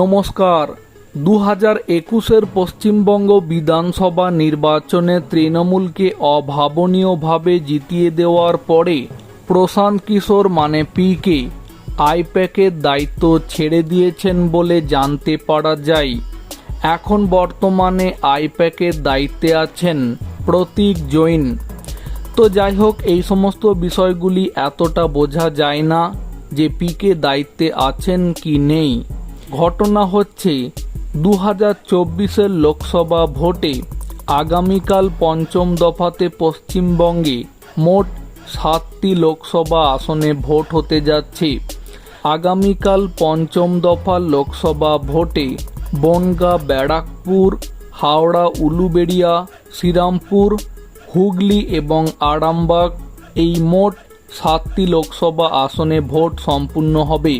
নমস্কার। দু হাজার একুশের পশ্চিমবঙ্গ বিধানসভা নির্বাচনে তৃণমূলকে অভাবনীয়ভাবে জিতিয়ে দেওয়ার পরে প্রশান্ত কিশোর মানে পিকে আইপ্যাকের দায়িত্ব ছেড়ে দিয়েছেন বলে জানতে পারা যায়। এখন বর্তমানে আইপ্যাকের দায়িত্বে আছেন প্রতীক জৈন। তো যাই হোক, এই সমস্ত বিষয়গুলি এতটা বোঝা যায় না যে পিকে দায়িত্বে আছেন কি নেই। ঘটনা হচ্ছে দু হাজার চব্বিশের লোকসভা ভোটে আগামীকাল পঞ্চম দফাতে পশ্চিমবঙ্গে মোট সাতটি লোকসভা আসনে ভোট হতে যাচ্ছে। আগামীকাল পঞ্চম দফা লোকসভা ভোটে বনগাঁ, ব্যারাকপুর, হাওড়া, উলুবেড়িয়া, শ্রীরামপুর, হুগলি এবং আরামবাগ এই মোট সাতটি লোকসভা আসনে ভোট সম্পূর্ণ হবে।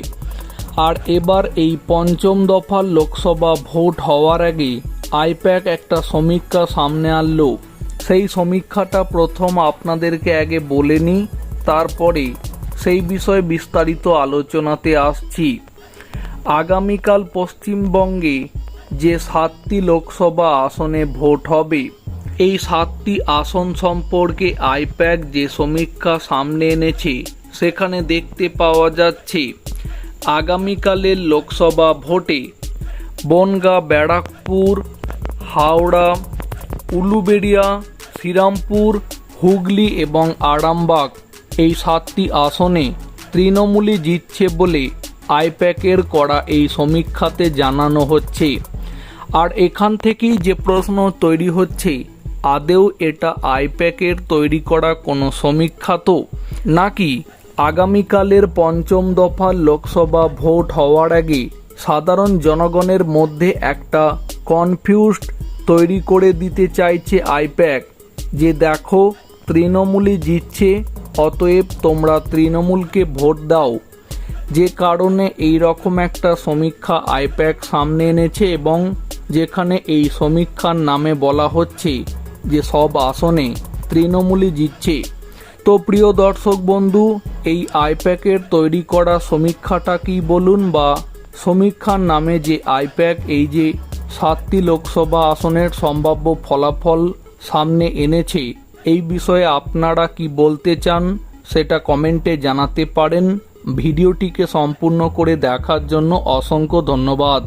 আর এবার এই পঞ্চম দফার লোকসভা ভোট হওয়ার আগে আইপ্যাক একটা সমীক্ষা সামনে আনলো। সেই সমীক্ষাটা প্রথম আপনাদেরকে আগে বলে নিই, তারপরে সেই বিষয়ে বিস্তারিত আলোচনাতে আসছি। আগামীকাল পশ্চিমবঙ্গে যে সাতটি লোকসভা আসনে ভোট হবে, এই সাতটি আসন সম্পর্কে আইপ্যাক যে সমীক্ষা সামনে এনেছে, সেখানে দেখতে পাওয়া যাচ্ছে আগামীকালের লোকসভা ভোটে বনগাঁ, ব্যারাকপুর, হাওড়া, উলুবেড়িয়া, শ্রীরামপুর, হুগলি এবং আরামবাগ এই সাতটি আসনে তৃণমূলই জিতছে বলে আইপ্যাকের করা এই সমীক্ষাতে জানানো হচ্ছে। আর এখান থেকেই যে প্রশ্ন তৈরি হচ্ছে আদেও এটা আইপ্যাকের তৈরি করা কোনো সমীক্ষা তো? নাকি আগামীকালের পঞ্চম দফার লোকসভা ভোট হওয়ার আগে সাধারণ জনগণের মধ্যে একটা কনফিউজড তৈরি করে দিতে চাইছে আইপ্যাক। যে দেখো, তৃণমূলই জিতছে, অতএব তোমরা তৃণমূলকে ভোট দাও। যে কারণে এই রকম একটা সমীক্ষা আইপ্যাক সামনে এনেছে এবং যেখানে এই সমীক্ষার নামে বলা হচ্ছে যে সব আসনে তৃণমূলই জিতছে। তো প্রিয় দর্শক বন্ধু, এই আইপ্যাকের তৈরি করা সমীক্ষাটা কি বলুন বা সমীক্ষার নামে যে আইপ্যাক, এই যে সাতটি লোকসভা আসনের সম্ভাব্য ফলাফল সামনে এনেছে, এই বিষয়ে আপনারা কি বলতে চান সেটা কমেন্টে জানাতে পারেন। ভিডিওটিকে সম্পূর্ণ করে দেখার জন্য অসংখ্য ধন্যবাদ।